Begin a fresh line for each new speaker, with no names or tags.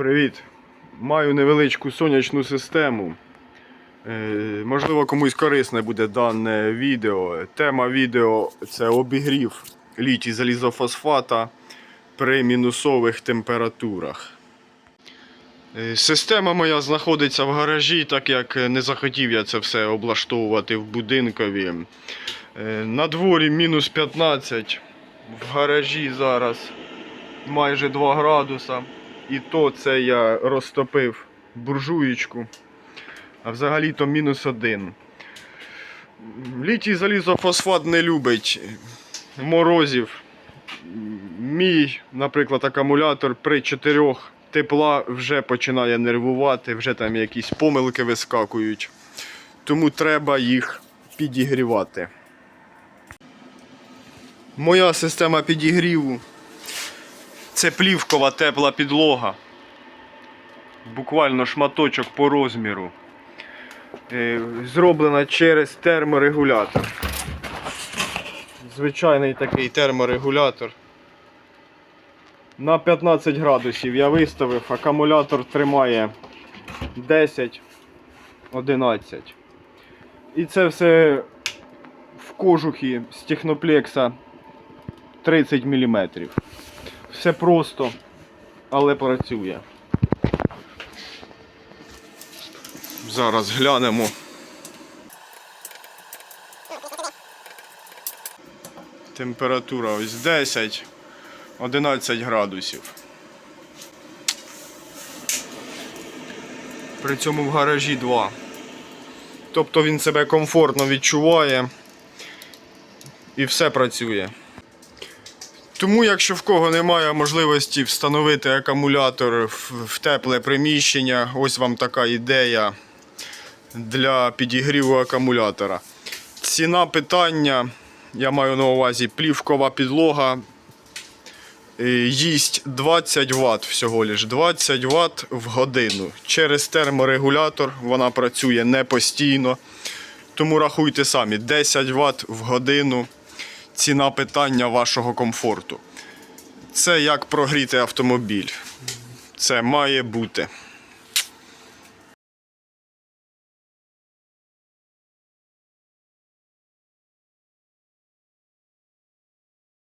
Привіт! Маю невеличку сонячну систему. Е, можливо, комусь корисне буде дане відео. Тема відео це обігрів літій залізофосфата при мінусових температурах. Е, Система моя знаходиться в гаражі, так як не захотів я це все облаштовувати в будинкові. Е, На дворі мінус 15, в гаражі зараз майже 2 градуса. І то це я розтопив буржуєчку. А взагалі-то мінус один. Літій залізофосфат не любить морозів. Мій, наприклад, акумулятор при 4 тепла вже починає нервувати, вже там якісь помилки вискакують. Тому треба їх підігрівати. Моя система підігріву це плівкова тепла підлога. Буквально шматочок по розміру. Е, Зроблена через терморегулятор. Звичайний такий терморегулятор. На 15 градусів я виставив, акумулятор тримає 10, 11. І це все в кожухі з техноплекса 30 мм. Все просто, але працює. Зараз глянемо. Температура ось 10, 11 градусів. При цьому в гаражі 2. Тобто він себе комфортно відчуває і все працює. Тому, якщо в кого немає можливості встановити акумулятор в тепле приміщення, ось вам така ідея для підігріву акумулятора. Ціна питання, я маю на увазі плівкова підлога. е, Їсть 20 Вт всього лиш 20 Вт в годину. Через терморегулятор вона працює не постійно. Тому рахуйте самі, 10 Вт в годину ціна питання вашого комфорту. Це як прогріти автомобіль. Це має бути.